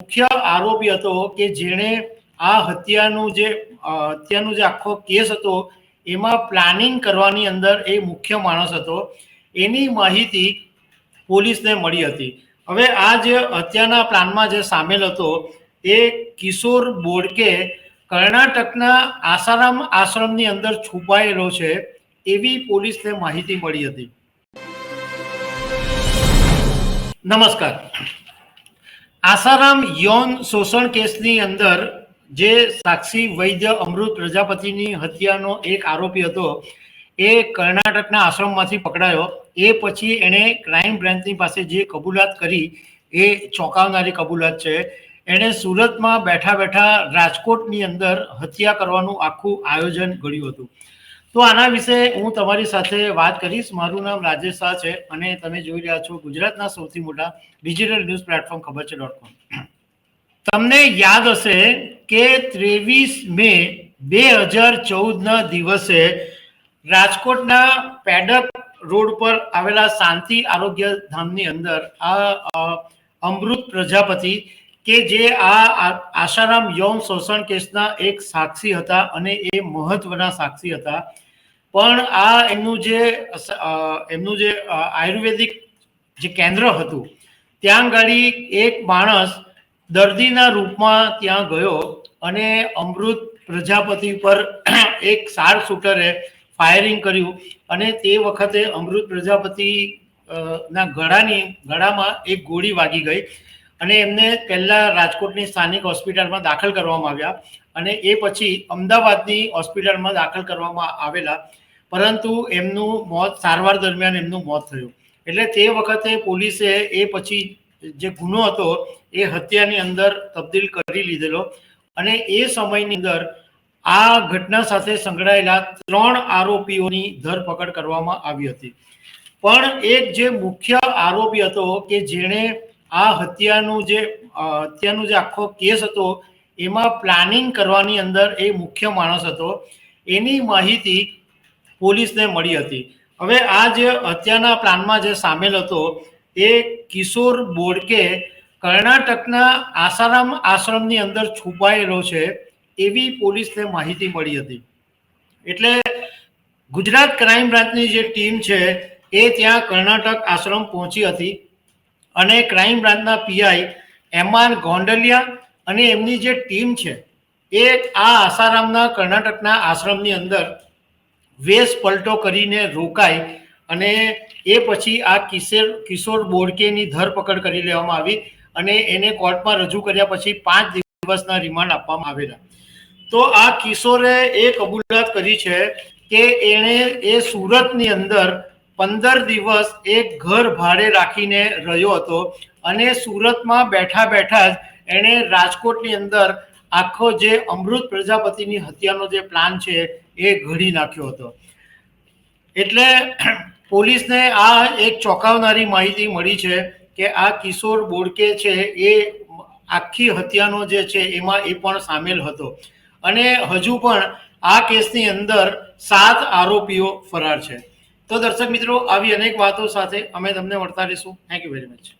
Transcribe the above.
મુખ્ય આરોપી હતો કે જેણે આ હત્યાનું જે હત્યાનું જે આખો કેસ હતો, એમાં પ્લાનિંગ કરવાની અંદર એ મુખ્ય માણસ હતો. એની માહિતી પોલીસને મળી હતી. હવે આ જે હત્યાના પ્લાનમાં જે સામેલ હતો, એ કિશોર બોડકે કર્ણાટકના આસારામ આશ્રમની અંદર છુપાયેલો છે એવી પોલીસને માહિતી મળી હતી. નમસ્કાર. આસારામ યૌન શોષણ કેસની અંદર જે સાક્ષી વૈદ્ય અમૃત પ્રજાપતિની હત્યાનો એક આરોપી હતો, એ કર્ણાટકના આશ્રમમાંથી પકડાયો. એ પછી એણે ક્રાઇમ બ્રાન્ચની પાસે જે કબૂલાત કરી, એ ચોંકાવનારી કબૂલાત છે. એણે સુરતમાં બેઠા બેઠા રાજકોટની અંદર હત્યા કરવાનું આખું આયોજન ઘડ્યું હતું. તો આના વિશે હું તમારી સાથે વાત કરીશ. મારું નામ રાજેશ શાહ છે અને તમે જોઈ રહ્યા છો ગુજરાતના સૌથી મોટા ડિજિટલ ન્યૂઝ પ્લેટફોર્મ ખબર છે ડોટ કોમ તમને યાદ હશે કે ત્રેવીસ મે બે હજાર ચૌદના દિવસે રાજકોટના પેડક રોડ પર આવેલા શાંતિ આરોગ્ય ધામની અંદર આ અમૃત પ્રજાપતિ કે જે આ આશારામ યૌન શોષણ કેસના એક સાક્ષી હતા અને એ મહત્વના સાક્ષી હતા. પણ આ એમનું જે એમનું જે આયુર્વેદિક જે કેન્દ્ર હતું, ત્યાં ગાડી એક માણસ દર્દીના રૂપમાં ત્યાં ગયો અને અમૃત પ્રજાપતિ પર એક સાર શૂટરે ફાયરિંગ કર્યું અને તે વખતે અમૃત પ્રજાપતિ ના ગળાની, ગળામાં એક ગોળી વાગી ગઈ. અને એમને પહેલા રાજકોટની સ્થાનિક હોસ્પિટલમાં દાખલ કરવામાં આવ્યા અને એ પછી અમદાવાદની હોસ્પિટલમાં દાખલ કરવામાં આવેલા. પરંતુ એમનું મોત સારવાર દરમિયાન એમનું મોત થયું. એટલે તે વખતે પોલીસે એ પછી જે ગુનો હતો એ હત્યાની અંદર તબદીલ કરી લીધેલો અને એ સમયની અંદર આ ઘટના સાથે સંકળાયેલા ત્રણ આરોપીઓની ધરપકડ કરવામાં આવી હતી. પણ એક જે મુખ્ય આરોપી હતો કે જેણે આ હત્યાનું જે હત્યાનું જે આખો કેસ હતો, એમાં પ્લાનિંગ કરવાની અંદર એ મુખ્ય માણસ હતો. એની માહિતી પોલીસને મળી હતી. હવે આ જે હત્યાના પ્લાનમાં જે સામેલ હતો, એ કિશોર બોડકે કર્ણાટકના આસારામ આશ્રમની અંદર છુપાયેલો છે, એવી પોલીસને માહિતી મળી હતી. એટલે ગુજરાત ક્રાઇમ બ્રાન્ચની જે ટીમ છે, એ ત્યાં કર્ણાટક આશ્રમ પહોંચી હતી. અને ક્રાઇમ બ્રાન્ચના પીઆઈ એમ આર ગોંડલિયા અને એમની જે ટીમ છે, એ આ આસારામના કર્ણાટકના આશ્રમની અંદર વેશ પલટો કરીને રોકાઈ અને એ પછી આ કિશોર કિશોર બોડકેની ધરપકડ કરી લેવામાં આવી અને એને કોર્ટમાં રજૂ કર્યા પછી પાંચ દિવસના રિમાન્ડ આપવામાં આવેલા. તો આ કિશોરે એ કબૂલાત કરી છે કે એણે એ સુરતની અંદર પંદર દિવસ એક ઘર ભાડે રાખીને રહ્યો હતો અને સુરતમાં બેઠા બેઠા જ એણે રાજકોટની અંદર આખો જે અમૃત પ્રજાપતિની હત્યાનો જે પ્લાન છે એ ઘડી નાખ્યો હતો. એટલે પોલીસને આ એક ચોંકાવનારી માહિતી મળી છે કે આ કિશોર બોડકે છે એ આખી હત્યાનો જે છે એમાં એ પણ સામેલ હતો. અને હજુ પણ આ કેસની અંદર સાત આરોપીઓ ફરાર છે. તો દર્શક મિત્રો, આવી અનેક વાતો સાથે અમે તમને વળતા રહીશું. Thank you very much